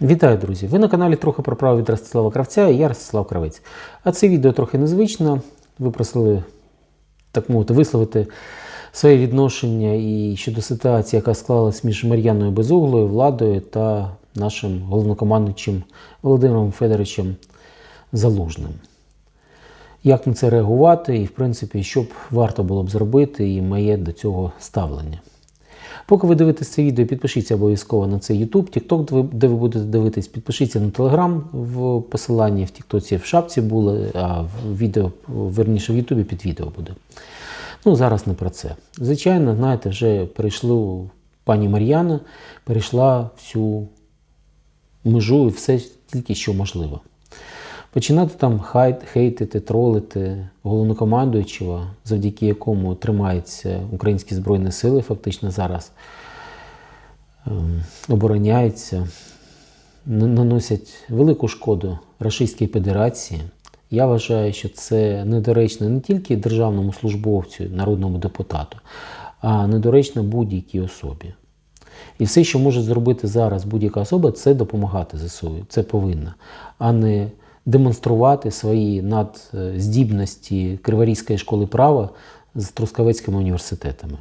Вітаю, друзі! Ви на каналі трохи про право від Ростислава Кравця і я Ростислав Кравець. А це відео трохи незвично. Ви просили, так мовити, висловити своє відношення і щодо ситуації, яка склалась між Мар'яною Безуглою, владою та нашим головнокомандуючим Володимиром Федоровичем Залужним. Як на це реагувати, і, в принципі, що б варто було б зробити, і моє до цього ставлення. Поки ви дивитесь це відео, підпишіться обов'язково на цей YouTube, TikTok, де ви будете дивитись, підпишіться на Telegram в посиланні в TikTok в шапці були, а в відео, верніше в YouTube під відео буде. Ну, зараз не про це. Звичайно, знаєте, вже перейшли пані Мар'яна, перейшла всю межу і все тільки що можливо. Починати там хайт, хейтити, тролити головнокомандуючого, завдяки якому тримаються українські збройні сили, фактично зараз ем, обороняються, наносять велику шкоду Російській Федерації. Я вважаю, що це недоречно не тільки державному службовцю, народному депутату, а недоречно будь-якій особі. І все, що може зробити зараз будь-яка особа, це допомагати ЗСУ. Це повинна, а не демонструвати свої надздібності Криворізької школи права з Трускавецькими університетами.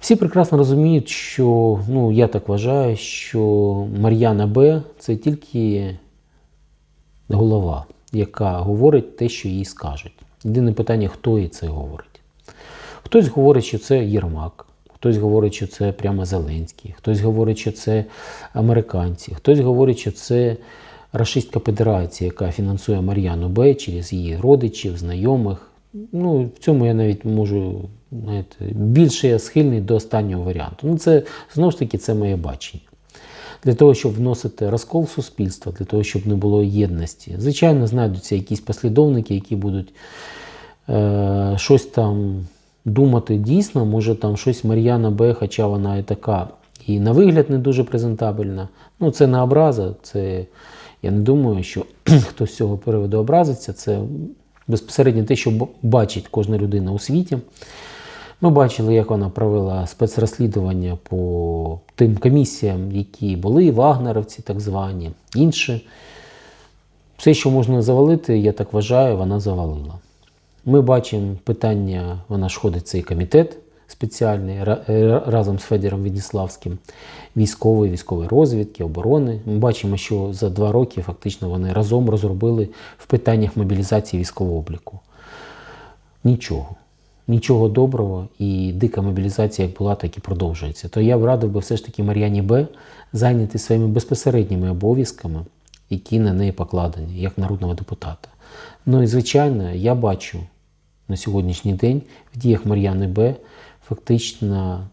Всі прекрасно розуміють, що ну, я так вважаю, що Мар'яна Б це тільки голова, яка говорить те, що їй скажуть. Єдине питання, хто їй це говорить. Хтось говорить, що це Єрмак, хтось говорить, що це прямо Зеленський, хтось говорить, що це американці, хтось говорить, що це Рашистська Федерація, яка фінансує Мар'яну Б через її родичів, знайомих. Ну, в цьому я навіть можу знаєте, більше я схильний до останнього варіанту. Ну, це знову ж таки це моє бачення. Для того, щоб вносити розкол в суспільство, для того, щоб не було єдності. Звичайно, знайдуться якісь послідовники, які будуть е, щось там думати дійсно, може там щось Мар'яна Б, хоча вона і така, і на вигляд не дуже презентабельна. Ну, це не образа, це я не думаю, що хтось з цього приводу образиться. Це безпосередньо те, що бачить кожна людина у світі. Ми бачили, як вона провела спецрозслідування по тим комісіям, які були, вагнеровці, так звані, інші. Все, що можна завалити, я так вважаю, вона завалила. Ми бачимо питання, вона ж ходить цей комітет спеціальний е, разом з Федором Відніславським, військової, військової розвідки, оборони. Ми бачимо, що за два роки фактично вони разом розробили в питаннях мобілізації військового обліку. Нічого. Нічого доброго і дика мобілізація, як була, так і продовжується. То я б радив би все ж таки Мар'яні Б зайняти своїми безпосередніми обов'язками, які на неї покладені, як народного депутата. Ну і звичайно, я бачу на сьогоднішній день в діях Мар'яни Б фактично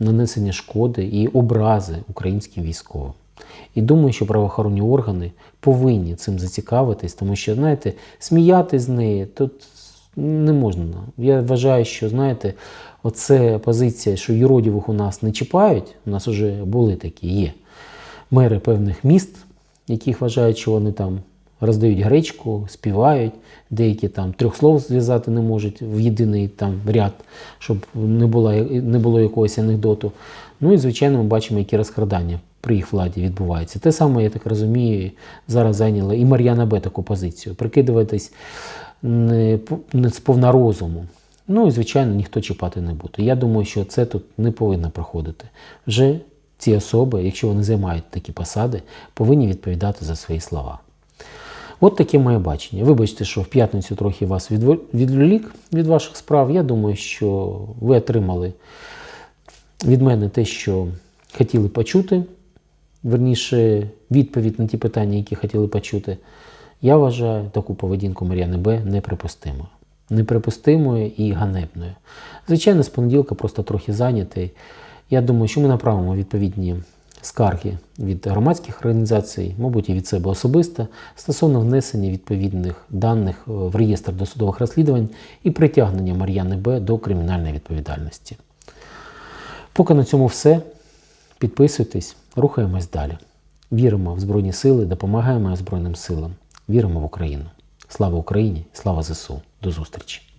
нанесення шкоди і образи українським військовим. І думаю, що правоохоронні органи повинні цим зацікавитись, тому що, знаєте, сміяти з неї тут не можна. Я вважаю, що, знаєте, оце позиція, що юродівих у нас не чіпають, у нас вже були такі, є мери певних міст, яких вважають, що вони там роздають гречку, співають, деякі там трьох слов зв'язати не можуть в єдиний там ряд, щоб не було, не було якогось анекдоту. Ну і звичайно, ми бачимо, які розкрадання при їх владі відбуваються. Те саме, я так розумію, зараз зайняла і Мар'яна Б таку позицію. Прикидуватись не, не з повна розуму. Ну і звичайно, ніхто чіпати не буде. Я думаю, що це тут не повинно проходити. Вже ці особи, якщо вони займають такі посади, повинні відповідати за свої слова. От таке моє бачення. Вибачте, що в п'ятницю трохи вас відволік від ваших справ. Я думаю, що ви отримали від мене те, що хотіли почути, верніше, відповідь на ті питання, які хотіли почути. Я вважаю таку поведінку Мар'яни Б неприпустимою. Неприпустимою і ганебною. Звичайно, з понеділка просто трохи зайнятий. Я думаю, що ми направимо відповідні скарги від громадських організацій, мабуть, і від себе особисто, стосовно внесення відповідних даних е, в реєстр досудових розслідувань і притягнення Мар'яни Б до кримінальної відповідальності. Поки на цьому все. Підписуйтесь, рухаємось далі. Віримо в Збройні Сили, допомагаємо Збройним силам. Віримо в Україну. Слава Україні! Слава ЗСУ! До зустрічі!